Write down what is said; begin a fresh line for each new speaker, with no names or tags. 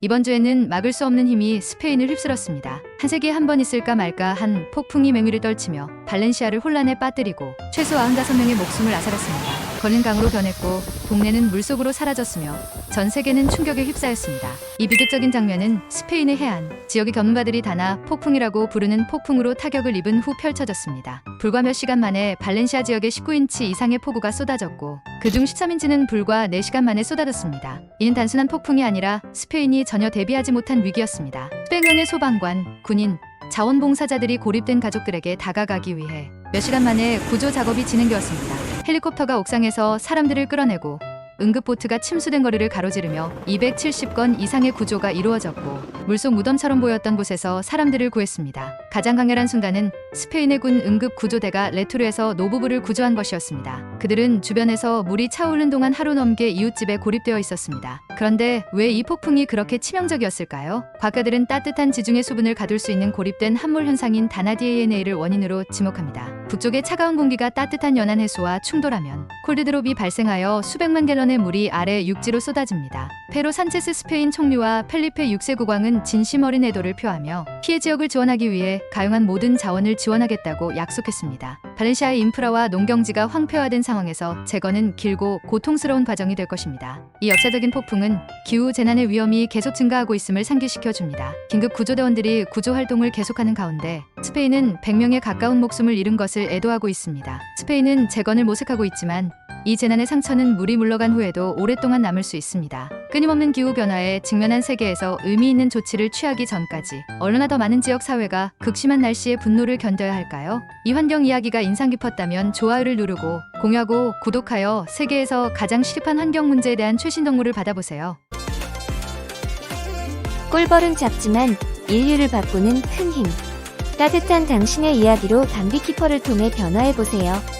이번 주에는 막을 수 없는 힘이 스페인을 휩쓸었습니다. 한 세기에 한 번 있을까 말까 한 폭풍이 맹위를 떨치며 발렌시아를 혼란에 빠뜨리고 최소 95명의 목숨을 앗아갔습니다. 거는 강으로 변했고 동네는 물속으로 사라졌으며 전 세계는 충격에 휩싸였습니다. 이 비극적인 장면은 스페인의 해안, 지역의 전문가들이 다나 폭풍이라고 부르는 폭풍으로 타격을 입은 후 펼쳐졌습니다. 불과 몇 시간 만에 발렌시아 지역에 19인치 이상의 폭우가 쏟아졌고 그중 13인치는 불과 4시간 만에 쏟아졌습니다. 이는 단순한 폭풍이 아니라 스페인이 전혀 대비하지 못한 위기였습니다. 수백 명의 소방관, 군인, 자원봉사자들이 고립된 가족들에게 다가가기 위해 몇 시간 만에 구조 작업이 진행되었습니다. 헬리콥터가 옥상에서 사람들을 끌어내고 응급보트가 침수된 거리를 가로지르며 270건 이상의 구조가 이루어졌고 물속 무덤처럼 보였던 곳에서 사람들을 구했습니다. 가장 강렬한 순간은 스페인의 군 응급 구조대가 레투르에서 노부부를 구조한 것이었습니다. 그들은 주변에서 물이 차오르는 동안 하루 넘게 이웃집에 고립되어 있었습니다. 그런데 왜 이 폭풍이 그렇게 치명적이었을까요? 과학가들은 따뜻한 지중해 수분을 가둘 수 있는 고립된 함몰 현상인 다나DNA를 원인으로 지목합니다. 북쪽의 차가운 공기가 따뜻한 연안 해수와 충돌하면 콜드드롭이 발생하여 수백만 갤런의 물이 아래 육지로 쏟아집니다. 페로 산체스 스페인 총리와 펠리페 6세 국왕은 진심 어린 애도를 표하며 피해 지역을 지원하기 위해 가용한 모든 자원을 지원하겠다고 약속했습니다. 발렌시아의 인프라와 농경지가 황폐화된 상황에서 재건은 길고 고통스러운 과정이 될 것입니다. 이 역사적인 폭풍은 기후 재난의 위험이 계속 증가하고 있음을 상기시켜 줍니다. 긴급 구조대원들이 구조 활동을 계속하는 가운데 스페인은 100명에 가까운 목숨을 잃은 것을 애도하고 있습니다. 스페인은 재건을 모색하고 있지만 이 재난의 상처는 물이 물러간 후에도 오랫동안 남을 수 있습니다. 끊임없는 기후 변화에 직면한 세계에서 의미 있는 조치를 취하기 전까지 얼마나 더 많은 지역 사회가 극심한 날씨의 분노를 견뎌야 할까요? 이 환경 이야기가 인상 깊었다면 좋아요를 누르고 공유하고 구독하여 세계에서 가장 시급한 환경 문제에 대한 최신 정보를 받아보세요.
꿀벌은 작지만 인류를 바꾸는 큰 힘. 따뜻한 당신의 이야기로 담비키퍼를 통해 변화해보세요.